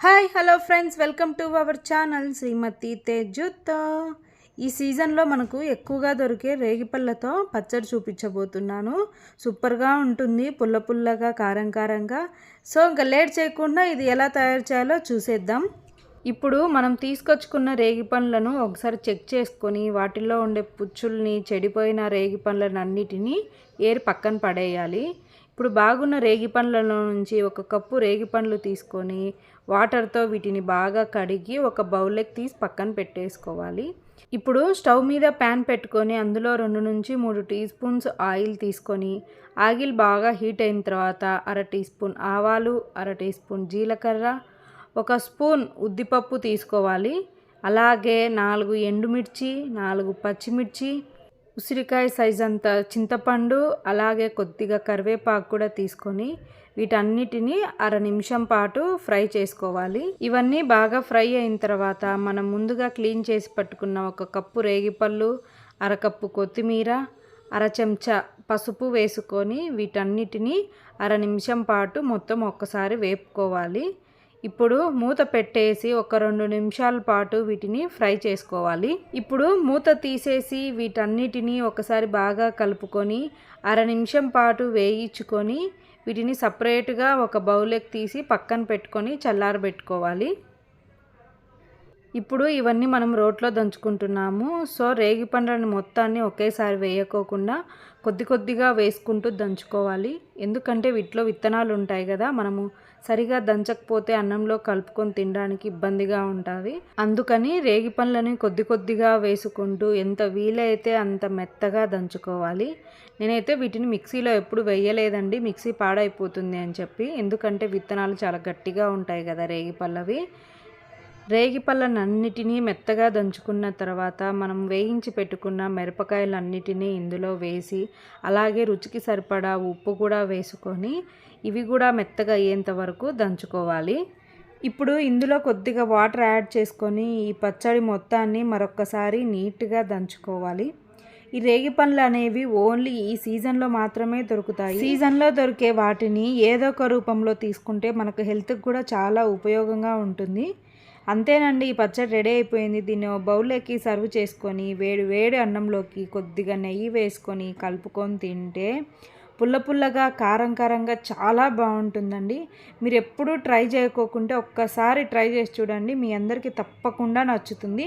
Hi hello friends welcome to our channel Srimathi తేజుతో. ఈ సీజన్లో మనకు ఎక్కువగా దొరికే రేగిపళ్ళతో పచ్చడి చూపించబోతున్నాను. సూపర్గా ఉంటుంది పుల్ల పుల్లగా కారం కారంగా. సో ఇంకా లేట్ చేయకుండా ఇది ఎలా తయారు చేయాలో చూసేద్దాం. ఇప్పుడు మనం తీసుకొచ్చుకున్న రేగి పండ్లను ఒకసారి చెక్ చేసుకొని వాటిల్లో ఉండే పుచ్చుల్ని చెడిపోయిన రేగి పండ్లను అన్నిటినీ ఏరి పక్కన పడేయాలి. ఇప్పుడు బాగున్న రేగి పండ్లలో నుంచి ఒక కప్పు రేగి పండ్లు తీసుకొని వాటర్తో వీటిని బాగా కడిగి ఒక బౌల్లోకి తీసి పక్కన పెట్టేసుకోవాలి. ఇప్పుడు స్టవ్ మీద ప్యాన్ పెట్టుకొని అందులో రెండు నుంచి మూడు టీ స్పూన్స్ ఆయిల్ తీసుకొని ఆయిల్ బాగా హీట్ అయిన తర్వాత అర టీ స్పూన్ ఆవాలు అర టీ స్పూన్ జీలకర్ర ఒక స్పూన్ ఉద్దిపప్పు తీసుకోవాలి. అలాగే నాలుగు ఎండుమిర్చి నాలుగు పచ్చిమిర్చి ఉసిరికాయ సైజ్ అంత చింతపండు అలాగే కొద్దిగా కరివేపాకు కూడా తీసుకొని వీటన్నిటిని అర నిమిషం పాటు ఫ్రై చేసుకోవాలి. ఇవన్నీ బాగా ఫ్రై అయిన తర్వాత మనం ముందుగా క్లీన్ చేసి పట్టుకున్న ఒక కప్పు రేగిపళ్ళు అరకప్పు కొత్తిమీర అర చెంచా పసుపు వేసుకొని వీటన్నిటిని అర నిమిషం పాటు మొత్తం ఒక్కసారి వేపుకోవాలి. ఇప్పుడు మూత పెట్టేసి ఒక రెండు నిమిషాల పాటు వీటిని ఫ్రై చేసుకోవాలి. ఇప్పుడు మూత తీసేసి వీటన్నిటిని ఒకసారి బాగా కలుపుకొని అర నిమిషం పాటు వేయించుకొని వీటిని సపరేట్గా ఒక బౌల్లోకి తీసి పక్కన పెట్టుకొని చల్లారబెట్టుకోవాలి. ఇప్పుడు ఇవన్నీ మనం రోట్లో దంచుకుంటున్నాము. సో రేగి పండ్లను మొత్తాన్ని ఒకేసారి వేయకోకుండా కొద్ది కొద్దిగా వేసుకుంటూ దంచుకోవాలి. ఎందుకంటే వీటిలో విత్తనాలు ఉంటాయి కదా మనము సరిగా దంచకపోతే అన్నంలో కలుపుకొని తినడానికి ఇబ్బందిగా ఉంటుంది. అందుకని రేగి పండ్లని కొద్ది కొద్దిగా వేసుకుంటూ ఎంత వీలైతే అంత మెత్తగా దంచుకోవాలి. నేనైతే వీటిని మిక్సీలో ఎప్పుడు వేయలేదండి మిక్సీ పాడైపోతుంది అని చెప్పి. ఎందుకంటే విత్తనాలు చాలా గట్టిగా ఉంటాయి కదా రేగి పళ్ళవి రేగి పళ్ళనన్నిటినీ మెత్తగా దంచుకున్న తర్వాత మనం వేయించి పెట్టుకున్న మిరపకాయలన్నిటినీ ఇందులో వేసి అలాగే రుచికి సరిపడా ఉప్పు కూడా వేసుకొని ఇవి కూడా మెత్తగా అయ్యేంత వరకు దంచుకోవాలి. ఇప్పుడు ఇందులో కొద్దిగా వాటర్ యాడ్ చేసుకొని ఈ పచ్చడి మొత్తాన్ని మరొకసారి నీట్గా దంచుకోవాలి. ఈ రేగి పండ్లు అనేవి ఓన్లీ ఈ సీజన్లో మాత్రమే దొరుకుతాయి. సీజన్లో దొరికే వాటిని ఏదో ఒక రూపంలో తీసుకుంటే మనకు హెల్త్కి కూడా చాలా ఉపయోగంగా ఉంటుంది. అంతేనండి ఈ పచ్చడి రెడీ అయిపోయింది. దీన్ని బౌల్లోకి సర్వ్ చేసుకొని వేడి వేడి అన్నంలోకి కొద్దిగా నెయ్యి వేసుకొని కలుపుకొని తింటే పుల్ల పుల్లగా కారం కారంగా చాలా బాగుంటుందండి. మీరు ఎప్పుడూ ట్రై చేయకోకుంటే ఒక్కసారి ట్రై చేసి చూడండి. మీ అందరికీ తప్పకుండా నచ్చుతుంది.